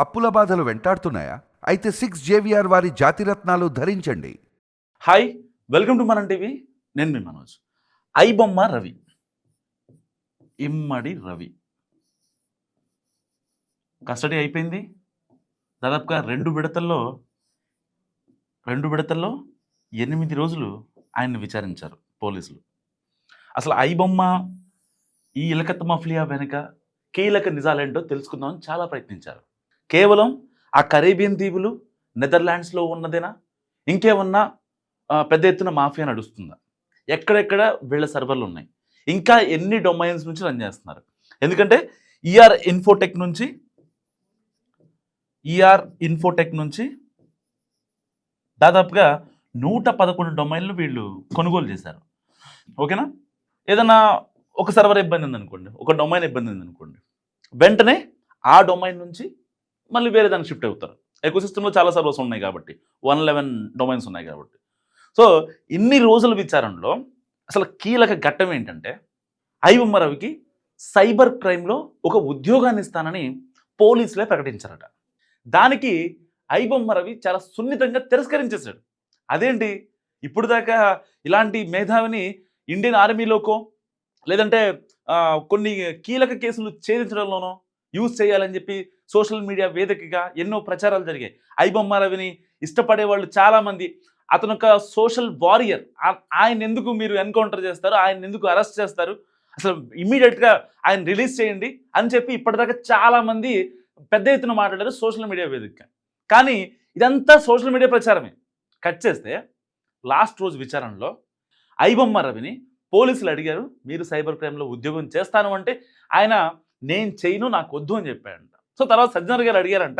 అప్పుల బాధలు వెంటాడుతున్నాయా? అయితే సిక్స్ జేవిఆర్ వారి జాతిరత్నాలు ధరించండి. హాయ్ వెల్కమ్ టు మనం టీవీ నేను మీ మనోజ్. ఐబొమ్మ రవి. ఇమ్మడి రవి. కస్టడీ అయిపోయింది. దాదాపుగా రెండు విడతల్లో రెండు విడతల్లో ఎనిమిది రోజులు ఆయన్ని విచారించారు పోలీసులు. అసలు ఐబొమ్మ ఈ ఇలకత్త మఫ్లియా వెనుక కీలక నిజాలేంటో తెలుసుకుందామని చాలా ప్రయత్నించారు. కేవలం ఆ కరేబియన్ దీవులు నెదర్లాండ్స్లో ఉన్నదేనా? ఇంకేమన్నా పెద్ద ఎత్తున మాఫియా నడుస్తుందా? ఎక్కడెక్కడ వీళ్ళ సర్వర్లు ఉన్నాయి? ఇంకా ఎన్ని డొమైన్స్ నుంచి రన్ చేస్తున్నారు? ఎందుకంటే ఈఆర్ ఇన్ఫోటెక్ నుంచి ఈఆర్ ఇన్ఫోటెక్ నుంచి దాదాపుగా నూట పదకొండు డొమైన్లు వీళ్ళు కొనుగోలు చేశారు. ఓకేనా? ఏదైనా ఒక సర్వర్ ఇబ్బంది ఉందనుకోండి ఒక డొమైన్ ఇబ్బంది ఉందనుకోండి వెంటనే ఆ డొమైన్ నుంచి మళ్ళీ వేరే దానికి షిఫ్ట్ అవుతారు. ఎకోసిస్టంలో చాలా సర్వర్స్ ఉన్నాయి కాబట్టి వన్ లెవెన్ డొమైన్స్ ఉన్నాయి కాబట్టి. సో ఇన్ని రోజుల విచారణలో అసలు కీలక ఘట్టం ఏంటంటే ఐబొమ్మ రవికి సైబర్ క్రైమ్లో ఒక ఉద్యోగాన్ని ఇస్తానని పోలీసులే ప్రకటించారట. దానికి ఐబొమ్మ రవి చాలా సున్నితంగా తిరస్కరించేశాడు. అదేంటి? ఇప్పుడు దాకా ఇలాంటి మేధావిని ఇండియన్ ఆర్మీలోకో లేదంటే కొన్ని కీలక కేసులు ఛేదించడంలోనో యూజ్ చేయాలని చెప్పి సోషల్ మీడియా వేదికగా ఎన్నో ప్రచారాలు జరిగాయి. ఐబొమ్మ రవిని ఇష్టపడే వాళ్ళు చాలామంది. అతను ఒక సోషల్ వారియర్. ఆయన ఎందుకు మీరు ఎన్కౌంటర్ చేస్తారు? ఆయన ఎందుకు అరెస్ట్ చేస్తారు? అసలు ఇమ్మీడియట్గా ఆయన రిలీజ్ చేయండి అని చెప్పి ఇప్పటిదాకా చాలామంది పెద్ద ఎత్తున మాట్లాడారు సోషల్ మీడియా వేదికగా. కానీ ఇదంతా సోషల్ మీడియా ప్రచారమే. కట్ చేస్తే లాస్ట్ రోజు విచారణలో ఐబొమ్మ రవిని పోలీసులు అడిగారు మీరు సైబర్ క్రైమ్లో ఉద్యోగం చేస్తాను అంటే ఆయన నేను చేయను నాకు వద్దు అని చెప్పాడు. సో తర్వాత సజ్జనర్ గారు అడిగారంట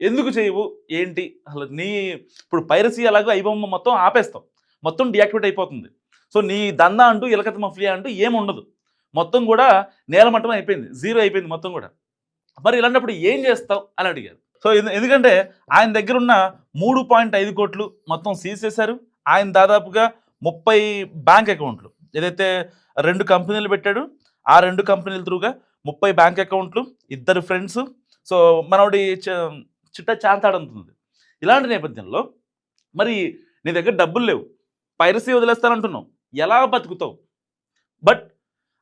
ఎందుకు చేయవు? ఏంటి? అసలు నీ ఇప్పుడు పైరసీ అలాగే ఐబొమ్మ మొత్తం ఆపేస్తాం. మొత్తం డియాక్టివేట్ అయిపోతుంది. సో నీ దందా అంటూ ఇలకత మఫ్లియా అంటూ ఏముండదు. మొత్తం కూడా నేలమట్టం అయిపోయింది. జీరో అయిపోయింది మొత్తం కూడా. మరి ఇలాంటప్పుడు ఏం చేస్తావు? అని అడిగారు. సో ఎందుకంటే ఆయన దగ్గర ఉన్న మూడు పాయింట్ ఐదు కోట్లు మొత్తం సీజ్ చేశారు ఆయన దాదాపుగా ముప్పై బ్యాంక్ అకౌంట్లు. ఏదైతే రెండు కంపెనీలు పెట్టాడు ఆ రెండు కంపెనీల త్రూగా ముప్పై బ్యాంక్ అకౌంట్లు ఇద్దరు ఫ్రెండ్స్ సో మనోడి చ- చిట్ట చాంతాడంతుంది. ఇలాంటి నేపథ్యంలో మరి నీ దగ్గర డబ్బులు లేవు. పైరసీ వదిలేస్తానంటున్నావు. ఎలా బతుకుతావు? But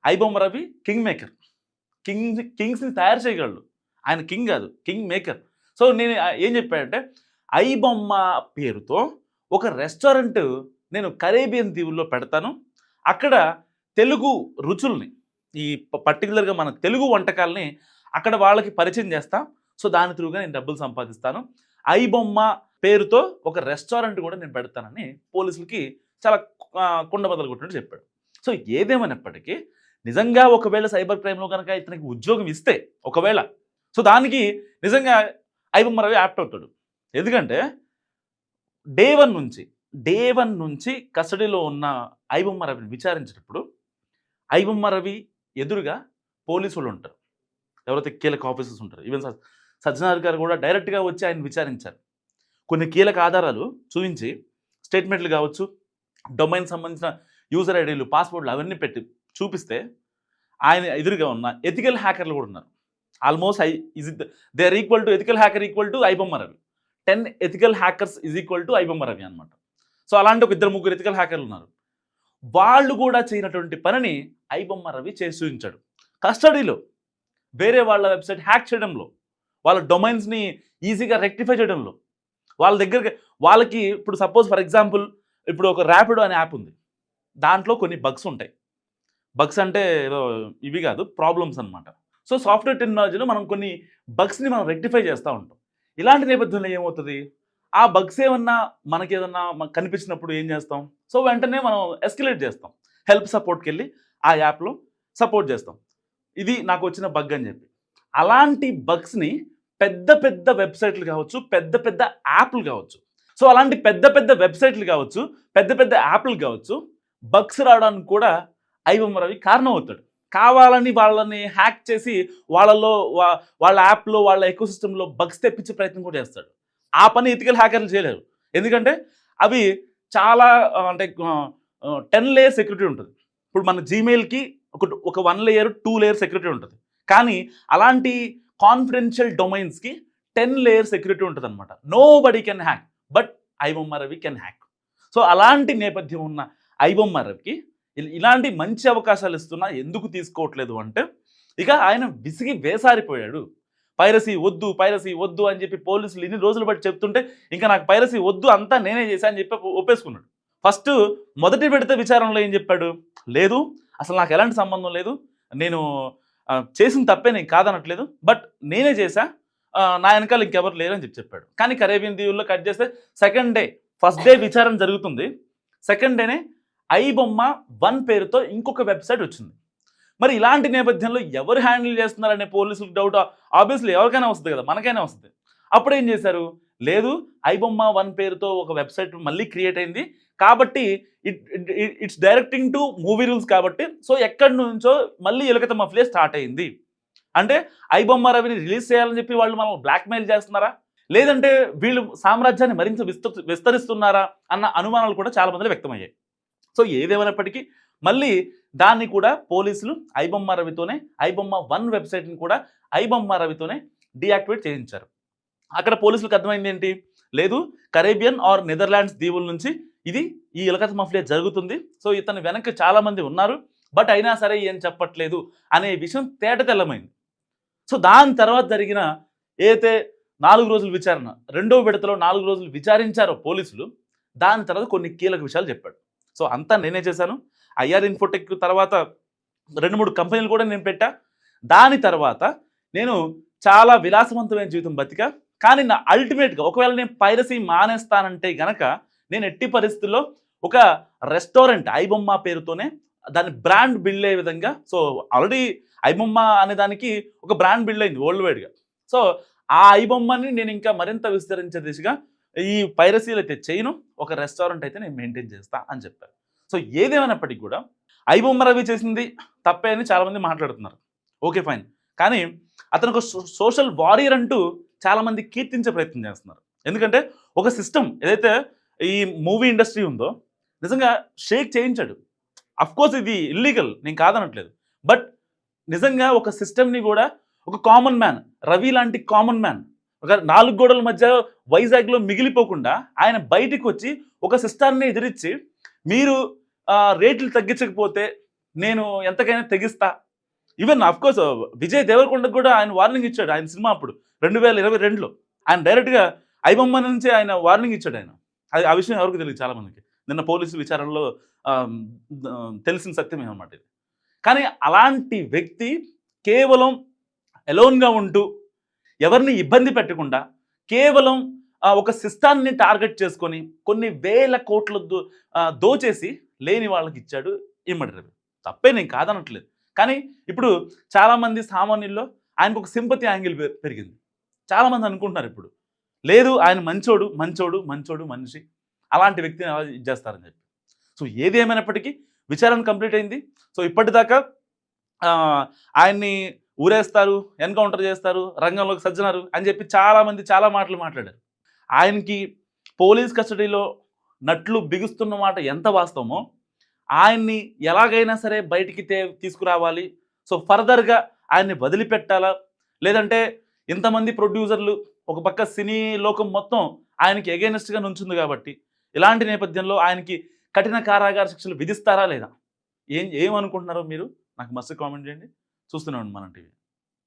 iBomma Ravi king maker. King కింగ్స్ని తయారు చేయగలడు. ఆయన కింగ్ కాదు కింగ్ మేకర్. సో నేను ఏం చెప్పాడంటే ఐబొమ్మ పేరుతో ఒక రెస్టారెంట్ నేను కరేబియన్ దీవుల్లో పెడతాను. అక్కడ తెలుగు రుచుల్ని ఈ పర్టికులర్గా మన తెలుగు వంటకాలని అక్కడ వాళ్ళకి పరిచయం చేస్తా. సో దాని త్రూగా నేను డబ్బులు సంపాదిస్తాను. ఐబొమ్మ పేరుతో ఒక రెస్టారెంట్ కూడా నేను పెడతానని పోలీసులకి చాలా కుండ బదలు కొట్టినట్టు చెప్పాడు. సో ఏదేమైనప్పటికీ నిజంగా ఒకవేళ సైబర్ క్రైమ్లో కనుక ఇతనికి ఉద్యోగం ఇస్తే ఒకవేళ సో దానికి నిజంగా ఐబొమ్మ రవి యాప్ట్ అవుతాడు. ఎందుకంటే డే వన్ నుంచి డే వన్ నుంచి కస్టడీలో ఉన్న ఐబొమ్మ రవిని విచారించేటప్పుడు ఐబొమ్మ రవి ఎదురుగా పోలీసులు ఉంటారు. ఎవరైతే కీలక ఆఫీసర్స్ ఉంటారు ఈవెన్ సజ్జనార్ గారు కూడా డైరెక్ట్గా వచ్చి ఆయన విచారించారు. కొన్ని కీలక ఆధారాలు చూపించి స్టేట్మెంట్లు కావచ్చు డొమైన్ సంబంధించిన యూజర్ ఐడీలు పాస్వర్డ్లు అవన్నీ పెట్టి చూపిస్తే ఆయన ఎదురుగా ఉన్న ఎథికల్ హ్యాకర్లు కూడా ఉన్నారు. Almost I is they are equal to ethical hacker equal to iBomma Ravi ten ethical hackers is equal to iBomma Ravi అనమాట సో అలాంటి ఒక ఇద్దరు ముగ్గురు ఎథికల్ హ్యాకర్లు ఉన్నారు. వాళ్ళు కూడా చేయనటువంటి పనిని ఐబొమ్మ రవి చేసి చూపించాడు. కస్టడీలో వేరే వాళ్ళ వెబ్సైట్ హ్యాక్ చేయడంలో వాళ్ళ డొమైన్స్ని ఈజీగా రెక్టిఫై చేయడంలో వాళ్ళ దగ్గర వాళ్ళకి ఇప్పుడు సపోజ్ ఫర్ ఎగ్జాంపుల్ ఇప్పుడు ఒక ర్యాపిడో అనే యాప్ ఉంది. దాంట్లో కొన్ని బగ్స్ ఉంటాయి. బగ్స్ అంటే ఏదో ఇవి కాదు ప్రాబ్లమ్స్ అన్నమాట. సో సాఫ్ట్వేర్ టెక్నాలజీలో మనం కొన్ని బగ్స్ని మనం రెక్టిఫై చేస్తూ ఉంటాం. ఇలాంటి నేపథ్యంలో ఏమవుతుంది? ఆ బగ్స్ ఏమన్నా మనకి ఏదన్నా మనకు కనిపించినప్పుడు ఏం చేస్తాం? సో వెంటనే మనం ఎస్కలేట్ చేస్తాం. హెల్ప్ సపోర్ట్కి వెళ్ళి ఆ యాప్లో సపోర్ట్ చేస్తాం. ఇది నాకు వచ్చిన బగ్ అని చెప్పి. అలాంటి బగ్స్ని పెద్ద పెద్ద వెబ్సైట్లు కావచ్చు పెద్ద పెద్ద యాప్లు కావచ్చు. సో అలాంటి పెద్ద పెద్ద వెబ్సైట్లు కావచ్చు పెద్ద పెద్ద యాప్లు కావచ్చు బగ్స్ రావడానికి కూడా ఐబొమ్మ రవి కారణం అవుతాడు కావాలని వాళ్ళని హ్యాక్ చేసి వాళ్ళలో వా- వాళ్ళ యాప్లో వాళ్ళ ఎకో సిస్టంలో బగ్స్ తెప్పించే ప్రయత్నం కూడా చేస్తాడు. ఆ పని ఇతికల్ హ్యాకర్లు చేయలేరు. ఎందుకంటే అవి చాలా అంటే టెన్ లేయర్ సెక్యూరిటీ ఉంటుంది. ఇప్పుడు మన జీమెయిల్కి ఒక ఒక one layer two layer security ఉంటుంది. కానీ అలాంటి కాన్ఫిడెన్షియల్ డొమైన్స్కి టెన్ లేయర్ సెక్యూరిటీ ఉంటుంది అనమాట nobody can hack but iBomma Ravi can hack so అలాంటి నేపథ్యం ఉన్న ఐబొమ్మ రవికి ఇలాంటి మంచి అవకాశాలు ఇస్తున్నా ఎందుకు తీసుకోవట్లేదు అంటే ఇక ఆయన విసిగి వేసారిపోయాడు. పైరసీ వద్దు పైరసీ వద్దు అని చెప్పి పోలీసులు ఇన్ని రోజులు బట్టి చెప్తుంటే ఇంకా నాకు పైరసీ వద్దు అంతా నేనే చేశా అని చెప్పి ఒప్పేసుకున్నాడు. ఫస్ట్ మొదటి విడత విచారణలో ఏం చెప్పాడు? లేదు అసలు నాకు ఎలాంటి సంబంధం లేదు. నేను చేసిన తప్పే నేను కాదనట్లేదు. బట్ నేనే చేశా. నా వెనకాల ఇంకెవరు లేరని చెప్పి చెప్పాడు. కానీ కరేబియన్ దీవుల్లో కట్ చేస్తే సెకండ్ డే ఫస్ట్ డే విచారణ జరుగుతుంది. సెకండ్ డేనే ఐ బొమ్మ వన్ పేరుతో ఇంకొక వెబ్సైట్ వచ్చింది. మరి ఇలాంటి నేపథ్యంలో ఎవరు హ్యాండిల్ చేస్తున్నారనే పోలీసులకు డౌట్. ఆబ్వియస్లీ ఎవరికైనా వస్తుంది కదా మనకైనా వస్తుంది. అప్పుడు ఏం చేశారు? లేదు ఐబొమ్మ వన్ పేరుతో ఒక వెబ్సైట్ మళ్ళీ క్రియేట్ అయింది. కాబట్టి it it's directing to movie rules కాబట్టి సో ఎక్కడి నుంచో మళ్ళీ ఎలుకత మఫ్లే స్టార్ట్ అయింది. అంటే ఐబొమ్మ రవిని రిలీజ్ చేయాలని చెప్పి వాళ్ళు మనం బ్లాక్మెయిల్ చేస్తున్నారా? లేదంటే వీళ్ళు సామ్రాజ్యాన్ని మరింత విస్త విస్తరిస్తున్నారా? అన్న అనుమానాలు కూడా చాలా మందిలో వ్యక్తమయ్యాయి. సో ఏదేమైనప్పటికీ మళ్ళీ దాన్ని కూడా పోలీసులు ఐబొమ్మ రవితోనే ఐబొమ్మ వన్ వెబ్సైట్ని కూడా ఐబొమ్మ రవితోనే డీయాక్టివేట్ చేయించారు. అక్కడ పోలీసులకు అర్థమైంది ఏంటి? లేదు కరేబియన్ ఆర్ నెదర్లాండ్స్ దీవుల నుంచి ఇది ఈ ఇలకత మఫ్లే జరుగుతుంది. సో ఇతని వెనక చాలామంది ఉన్నారు. బట్ అయినా సరే ఏం చెప్పట్లేదు అనే విషయం తేట తెల్లమైంది. సో దాని తర్వాత జరిగిన ఏదైతే నాలుగు రోజుల విచారణ రెండో విడతలో నాలుగు రోజులు విచారించారో పోలీసులు దాని తర్వాత కొన్ని కీలక విషయాలు చెప్పాడు. సో అంతా నేనే చేశాను. ఐఆర్ ఇన్ఫోటెక్ తర్వాత రెండు మూడు కంపెనీలు కూడా నేను పెట్టా. దాని తర్వాత నేను చాలా విలాసవంతమైన జీవితం బతిక కానీ నా అల్టిమేట్గా ఒకవేళ నేను పైరసీ మానేస్తానంటే గనక నేను ఎట్టి పరిస్థితుల్లో ఒక రెస్టారెంట్ ఐబొమ్మ పేరుతోనే దాని బ్రాండ్ బిల్డ్ అయ్యే విధంగా సో ఆల్రెడీ ఐబొమ్మ అనే దానికి ఒక బ్రాండ్ బిల్డ్ అయింది వరల్డ్ వైడ్గా సో ఆ ఐబొమ్మని నేను ఇంకా మరింత విస్తరించే దిశగా ఈ పైరసీలు అయితే చేయను ఒక రెస్టారెంట్ అయితే నేను మెయింటైన్ చేస్తా అని చెప్పారు. సో ఏదేమైనప్పటికీ కూడా ఐబొమ్మ రవి చేసింది తప్పే అని చాలామంది మాట్లాడుతున్నారు. Okay fine. కానీ అతను ఒక సోషల్ వారియర్ అంటూ చాలామంది కీర్తించే ప్రయత్నం చేస్తున్నారు. ఎందుకంటే ఒక సిస్టమ్ ఏదైతే ఈ మూవీ ఇండస్ట్రీ ఉందో నిజంగా షేక్ చేయించాడు. కోర్స్ ఇది ఇల్లీగల్ నేను కాదనట్లేదు. బట్ నిజంగా ఒక సిస్టమ్ని కూడా ఒక కామన్ మ్యాన్ రవి లాంటి కామన్ మ్యాన్ ఒక నాలుగు గోడల మధ్య వైజాగ్లో మిగిలిపోకుండా ఆయన బయటికి వచ్చి ఒక సిస్టాన్ని ఎదిరించి మీరు రేట్లు తగ్గించకపోతే నేను ఎంతకైనా తెగిస్తా. ఈవెన్ కోర్స్ విజయ్ దేవరకొండకు కూడా ఆయన వార్నింగ్ ఇచ్చాడు ఆయన సినిమా అప్పుడు రెండు వేల ఇరవై రెండులో. ఆయన డైరెక్ట్గా ఐబొమ్మ నుంచి ఆయన వార్నింగ్ ఇచ్చాడు ఆయన. అది ఆ విషయం ఎవరికి తెలియదు చాలామందికి నిన్న పోలీసు విచారణలో తెలిసిన సత్యమే అనమాట ఇది. కానీ అలాంటి వ్యక్తి కేవలం ఎలోన్గా ఉంటూ ఎవరిని ఇబ్బంది పెట్టకుండా కేవలం ఒక సిస్టాన్ని టార్గెట్ చేసుకొని కొన్ని వేల కోట్ల దో దోచేసి లేని వాళ్ళకి ఇచ్చాడు ఇమ్మడి రవి తప్పే నేను కాదనట్లేదు. కానీ ఇప్పుడు చాలామంది సామాన్యుల్లో ఆయనకు ఒక సింపతి యాంగిల్ పెరిగింది. చాలామంది అనుకుంటున్నారు ఇప్పుడు. లేదు ఆయన మంచోడు మంచోడు మంచోడు మనిషి. అలాంటి వ్యక్తిని అలా చేస్తారని చెప్పి. సో ఏది ఏమైనప్పటికీ విచారణ కంప్లీట్ అయింది. సో ఇప్పటిదాకా ఆయన్ని ఊరేస్తారు ఎన్కౌంటర్ చేస్తారు రంగంలోకి సజ్జనారు అని చెప్పి చాలామంది చాలా మాటలు మాట్లాడారు. ఆయనకి పోలీస్ కస్టడీలో నట్లు బిగుస్తున్న మాట ఎంత వాస్తవమో ఆయన్ని ఎలాగైనా సరే బయటికి తీసుకురావాలి. సో ఫర్దర్గా ఆయన్ని వదిలిపెట్టాలా? లేదంటే ఇంతమంది ప్రొడ్యూసర్లు ఒక పక్క సినీ లోకం మొత్తం ఆయనకి ఎగైనెస్ట్గా నుంచుంది కాబట్టి ఇలాంటి నేపథ్యంలో ఆయనకి కఠిన కారాగార శిక్షలు విధిస్తారా లేదా? ఏం ఏమనుకుంటున్నారో మీరు నాకు మస్తు కామెంట్ చేయండి. చూస్తున్నాం మన టీవీ.